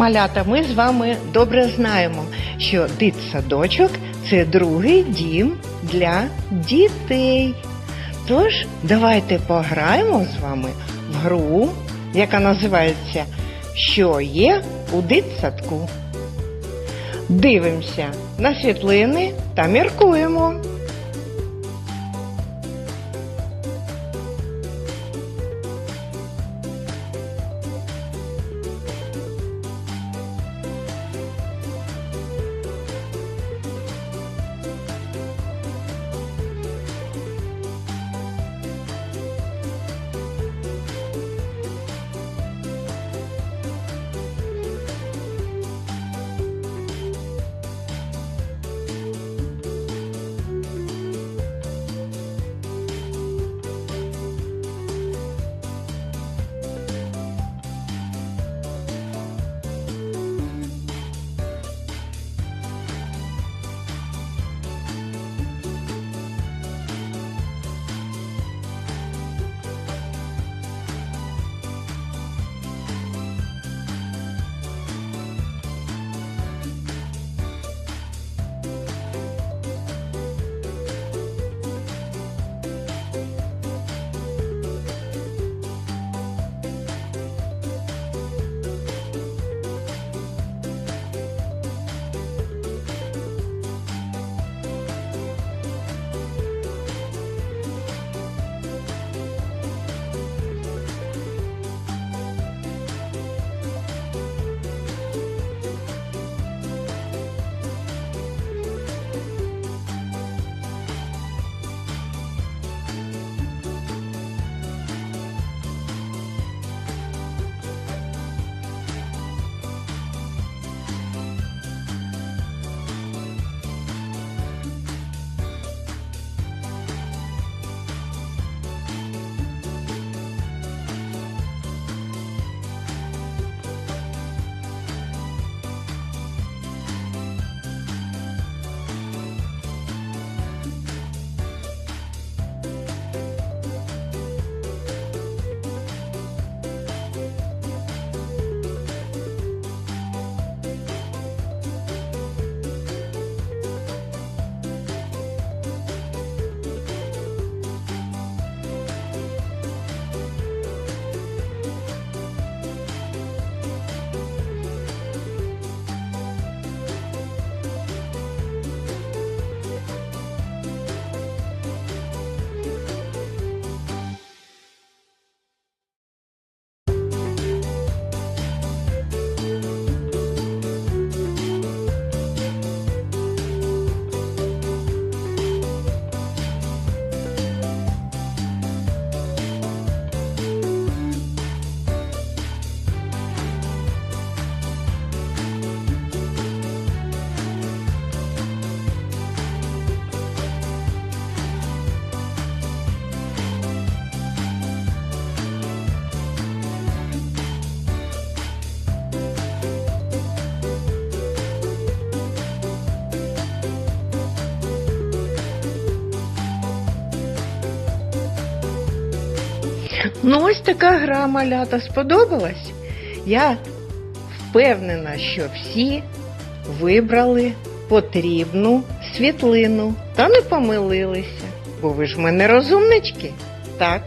Малята, ми з вами добре знаємо, що дитсадочок це другий дім для дітей. Тож, давайте пограємо з вами в гру, яка називається Що є у дитсадку. Дивимося на світлини та міркуємо. Ну, ось така гра малята сподобалась. Я впевнена, що всі вибрали потрібну світлину та не помилилися. Бо ви ж в мене розумнички. Так.